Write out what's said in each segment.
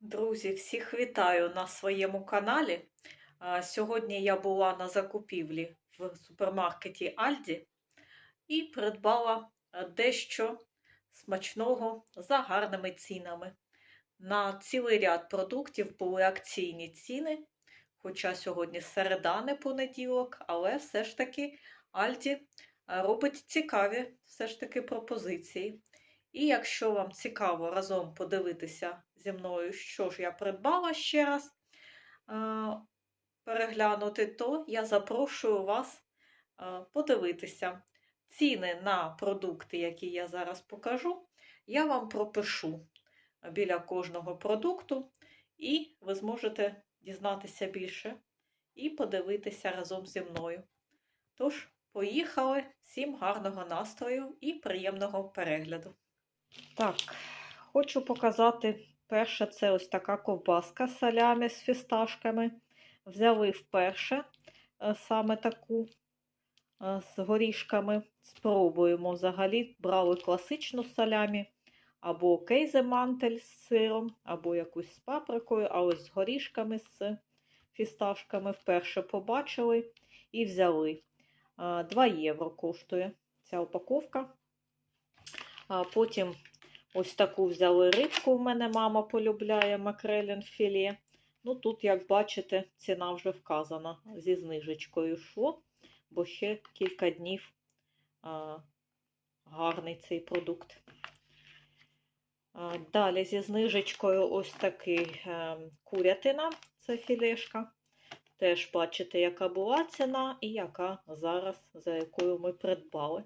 Друзі, всіх вітаю на своєму каналі. Сьогодні я була на закупівлі в супермаркеті Альді і придбала дещо смачного за гарними цінами. На цілий ряд продуктів були акційні ціни, хоча сьогодні середа, не понеділок, але все ж таки Альді робить цікаві все ж таки пропозиції. І якщо вам цікаво разом подивитися зі мною, що ж я придбала ще раз е, переглянути, то я запрошую вас е, подивитися. Ціни на продукти, які я зараз покажу, я вам пропишу біля кожного продукту, і ви зможете дізнатися більше і подивитися разом зі мною. Тож, поїхали! Всім гарного настрою і приємного перегляду! Так, хочу показати перше, це ось така ковбаска з салями з фісташками. Взяли вперше е, саме таку е, з горішками. Спробуємо взагалі. Брали класичну салямі, або кейземантель з сиром, або якусь з паприкою, а ось з горішками з фісташками вперше побачили і взяли. 2 євро коштує ця упаковка. Потім ось таку взяли рибку. В мене мама полюбляє макрелін філе. Ну, тут, як бачите, ціна вже вказана. Зі знижечкою йшло, бо ще кілька днів а, гарний цей продукт. А, далі зі знижечкою ось такий а, курятина, це філешка. Теж бачите, яка була ціна і яка зараз, за якою ми придбали.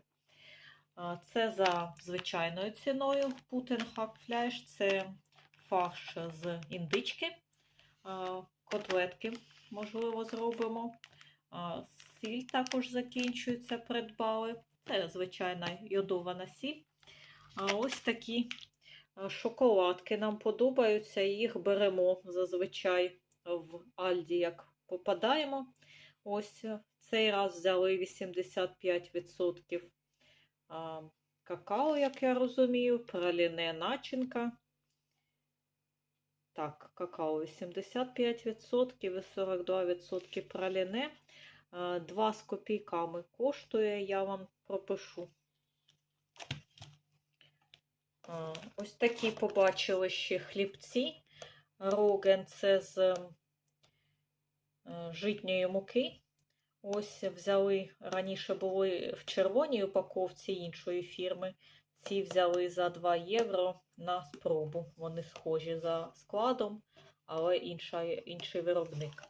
Це за звичайною ціною Путенхакфляш, це фарш з індички, котлетки, можливо, зробимо. Сіль також закінчується, придбали. Це звичайна йодована сіль. А ось такі шоколадки нам подобаються, їх беремо зазвичай в Альді, як попадаємо. Ось цей раз взяли 85% какао, як я розумію, праліне начинка. Так, какао 85% і 42% праліне. 2 з копійками коштує, я вам пропишу. Ось такі побачили ще хлібці. Роген це з е, житньої муки. Ось взяли, раніше були в червоній упаковці іншої фірми. Ці взяли за 2 євро на спробу. Вони схожі за складом, але інша, інший виробник.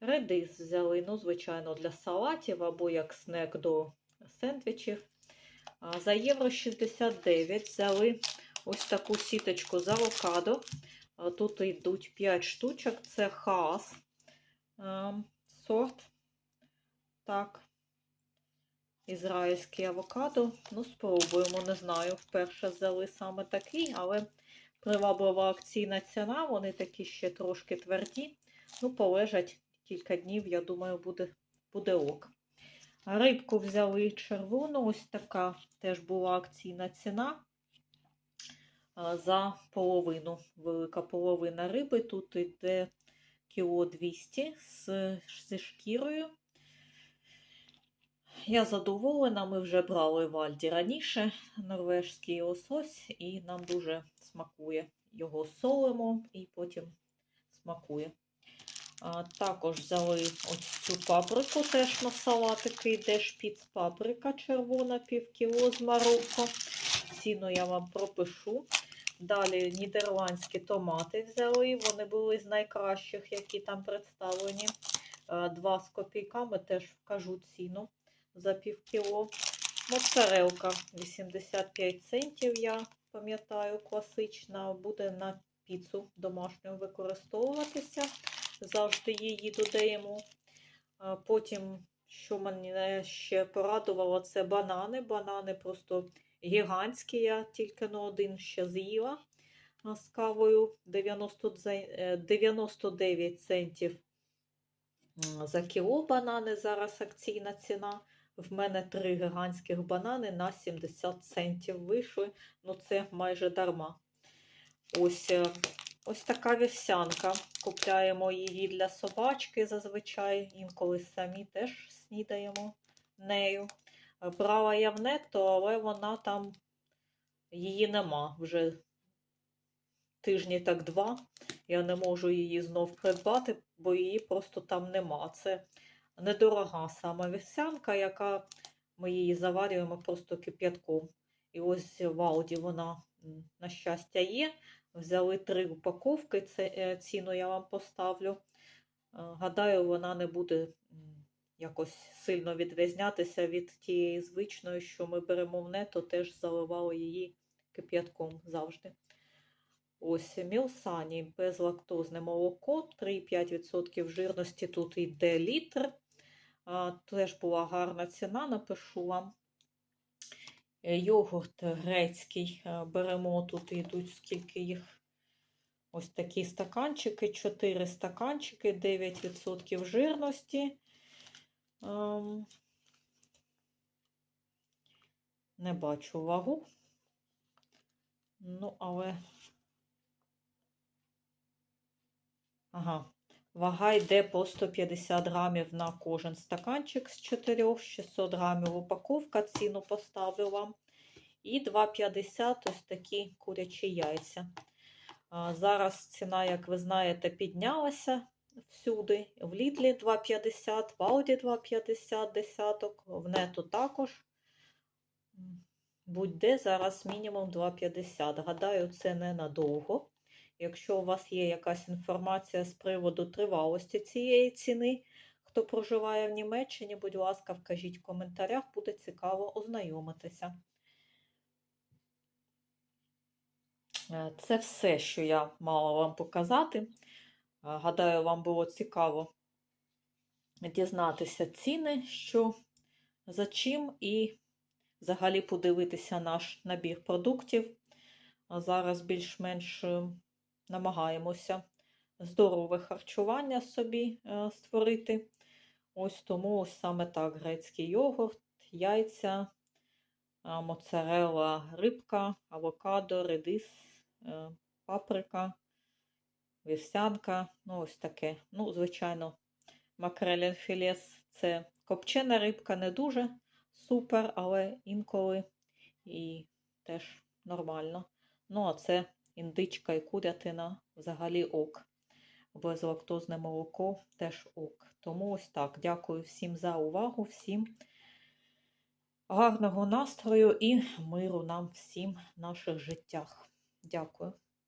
Редис взяли, ну, звичайно, для салатів або як снек до сендвічів. За євро 69 взяли ось таку сіточку з авокадо. Тут йдуть 5 штучок, це хаас ем, сорт. Так, ізраїльський авокадо. Ну, спробуємо, не знаю. Вперше взяли саме такий, але приваблива акційна ціна, вони такі ще трошки тверді. Ну, полежать кілька днів, я думаю, буде, буде ок. Рибку взяли червону, ось така теж була акційна ціна. За половину, велика половина риби. Тут йде кіло 200 з, зі шкірою. Я задоволена, ми вже брали в Альді раніше норвежський лосось, і нам дуже смакує. Його солимо і потім смакує. А, Також взяли ось цю паприку, теж на салатики йде шпіц паприка червона, пів кіло з Марокко. Ціну я вам пропишу. Далі нідерландські томати взяли, вони були з найкращих, які там представлені. Два з копійками теж вкажу ціну за пів кіло. Моцарелка 85 центів, я пам'ятаю, класична, буде на піцу домашню використовуватися. Завжди її додаємо. Потім, що мене ще порадувало, це банани. Банани просто гігантські, я тільки на один ще з'їла з кавою 99 центів за кіло банани. Зараз акційна ціна. В мене три гігантських банани на 70 центів вийшли. Ну, це майже дарма. Ось е, ось така вівсянка. Купляємо її для собачки зазвичай. Інколи самі теж снідаємо нею. Брала я в нетто, але вона там її нема вже тижні так два. Я не можу її знов придбати, бо її просто там нема. Це недорога сама вівсянка, яка ми її заварюємо просто кип'ятком. І ось в Алді вона, на щастя, є. Взяли три упаковки, це е, ціну я вам поставлю. Е, Гадаю, вона не буде якось сильно відрізнятися від тієї звичної, що ми беремо в нето, теж заливали її кип'ятком завжди. Ось Мілсані безлактозне молоко, 3,5% жирності тут йде літр. Теж була гарна ціна, напишу вам. Е, Йогурт грецький е, беремо, тут йдуть скільки їх. Ось такі стаканчики, 4 стаканчики, 9% жирності. Ем, Не бачу вагу. Ну, але. Ага, вага йде по 150 грамів на кожен стаканчик з 4, 600 грамів упаковка, ціну поставлю вам. І 2,50 ось такі курячі яйця. Зараз ціна, як ви знаєте, піднялася всюди. В Лідлі 2,50, в Ауді 2,50 десяток, в нету також. Будь-де зараз мінімум 2,50. Гадаю, це ненадовго. Якщо у вас є якась інформація з приводу тривалості цієї ціни, хто проживає в Німеччині, будь ласка, вкажіть в коментарях, буде цікаво ознайомитися. Е, Це все, що я мала вам показати. Е, Гадаю, вам було цікаво дізнатися ціни, що за чим, і взагалі подивитися наш набір продуктів. Зараз більш-менш е, намагаємося здорове харчування собі е, створити. Ось тому саме так: грецький йогурт, яйця, а, моцарелла, рибка, авокадо, редис, е, паприка, вівсянка. Ну, ось таке. Ну, звичайно, макрелін філес це копчена рибка, не дуже супер, але інколи і теж нормально. Ну, а це індичка і курятина взагалі ок. Безлактозне молоко теж ок. Тому ось так. Дякую всім за увагу, всім гарного настрою і миру нам всім в наших життях. Дякую.